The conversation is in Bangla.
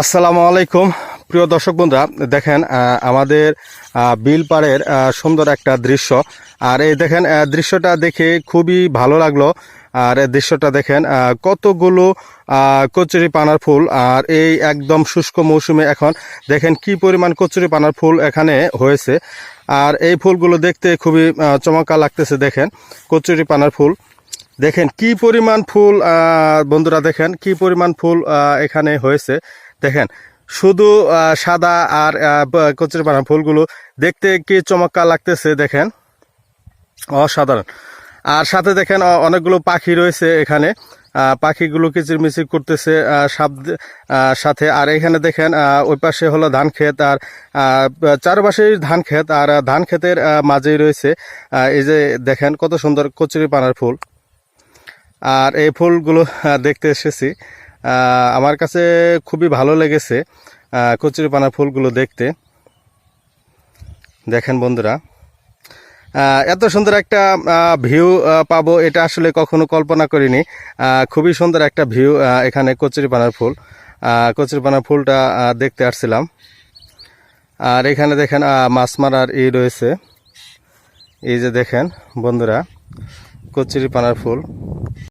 আসসালামু আলাইকুম। প্রিয় দর্শক বন্ধুরা, দেখেন আমাদের বিল পাড়ের সুন্দর একটা দৃশ্য। আর এই দেখেন দৃশ্যটা দেখে খুবই ভালো লাগল। আর দৃশ্যটা দেখেন কতগুলো কচুরি পানার ফুল। আর এই একদম শুষ্ক মৌসুমে এখন দেখেন কি পরিমাণ কচুরি পানার ফুল এখানে হয়েছে। আর এই ফুলগুলো দেখতে খুবই চমৎকার লাগতেছে, দেখেন, কচুরি পানার ফুল। দেখেন কি পরিমাণ ফুল বন্ধুরা দেখেন, কি পরিমাণ ফুল এখানে হয়েছে। দেখেন, শুধু সাদা আর কচুরিপানা ফুলগুলো দেখতে কি চমৎকার লাগতেছে দেখেন। অসাধারণ। আর সাথে দেখেন অনেকগুলো পাখি রয়েছে এখানে। পাখিগুলো কিচিরমিচির করতেছে শব্দ সাথে। আর এখানে দেখেন ওই পাশে হলো ধান ক্ষেত আর চারপাশেই ধান ক্ষেত আর ধান ক্ষেতের মাঝেই রয়েছে। এই যে দেখেন, কত সুন্দর কচুরিপানার ফুল। আর এই ফুলগুলো দেখতে এসেছি। আমার কাছে খুবই ভালো লেগেছে কচুরিপানা ফুলগুলো দেখতে। দেখেন বন্ধুরা এত সুন্দর একটা ভিউ পাবো এটা আসলে কখনো কল্পনা করিনি। খুবই সুন্দর একটা ভিউ এখানে কচুরিপানার ফুল। আহ, কচুরিপানার ফুলটা দেখতে আসছিলাম। আর এখানে দেখেন মাছ মারার ই রয়েছে। এই যে দেখেন বন্ধুরা কচুরিপানার ফুল।